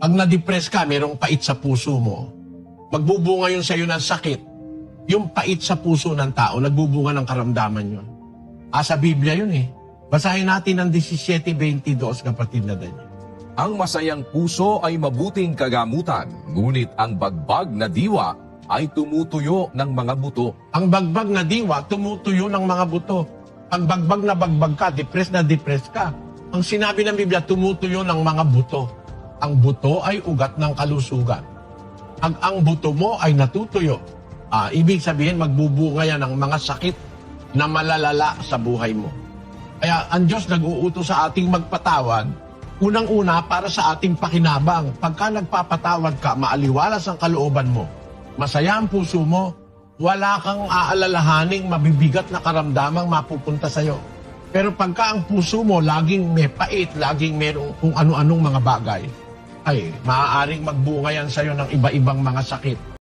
Pag na-depress ka, merong pait sa puso mo, magbubunga yun sa'yo ng sakit. Yung pait sa puso ng tao, nagbubunga ng karamdaman yun. Ah, sa Biblia yun eh. Basahin natin ang 17.22, kapatid na Daniel. Ang masayang puso ay mabuting kagamutan, ngunit ang bagbag na diwa ay tumutuyo ng mga buto. Ang bagbag na diwa, tumutuyo ng mga buto. Pag bagbag na bagbag ka, depress na depress ka. Ang sinabi ng Biblia, tumutuyo ng mga buto. Ang buto ay ugat ng kalusugan. Pag ang buto mo ay natutuyo, ah, ibig sabihin magbubunga yan ng mga sakit na malalala sa buhay mo. Kaya ang Diyos nag-uutos sa ating magpatawad, unang-una para sa ating pakinabang. Pagka nagpapatawad ka, maaliwalas ang kalooban mo. Masaya ang puso mo, wala kang aalalahaning mabibigat na karamdamang mapupunta sa'yo. Pero pagka ang puso mo laging may pait, laging merong kung ano-anong mga bagay, ay maaaring magbunga yan sa'yo ng iba-ibang mga sakit.